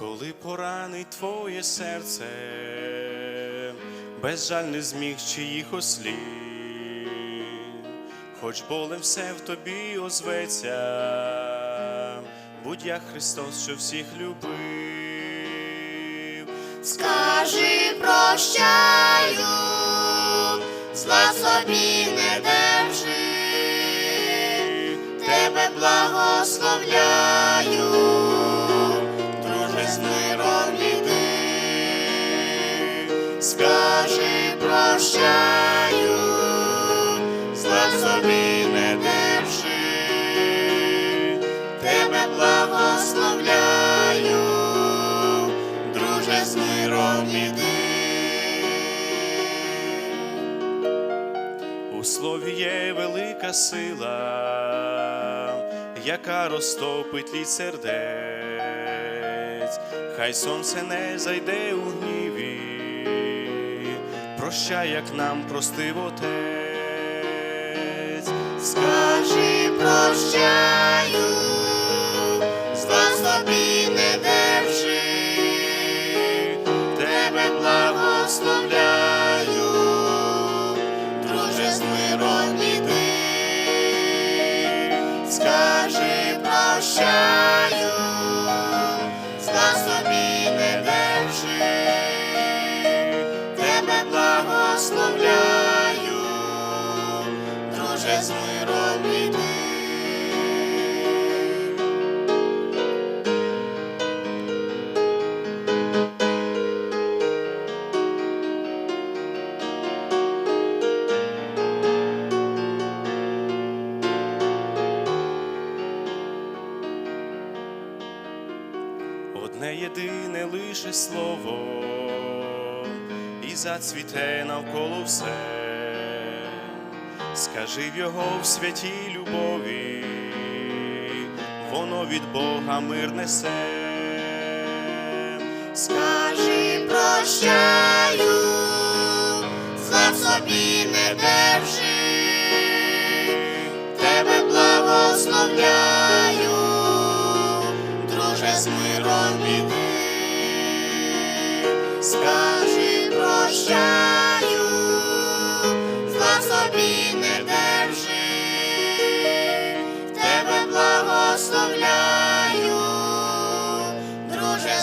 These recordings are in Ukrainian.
коли поранить твоє серце, без жаль не зміг чиїх ослів, хоч болем все в тобі озветься, будь як Христос, що всіх любив. Скажи прощаю, зла собі не держи, тебе благословляю, з миром іди, скажи прощаю, зла собі не держи, тебе благословляю, друже з миром іди. У слові є велика сила, яка розтопить лід сердець, хай сонце не зайде у гніві, прощай, як нам простив отець. Скажи прощаю, тебе благословляю, друже з миром іди. Одне єдине лише слово, і зацвіте навколо все, скажи в його в святій любові, воно від Бога мир несе, скажи, прощаю, за собі не держи, тебе благословляю, друже з миром іди. Скажи,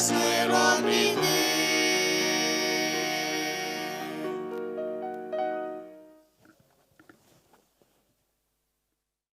this.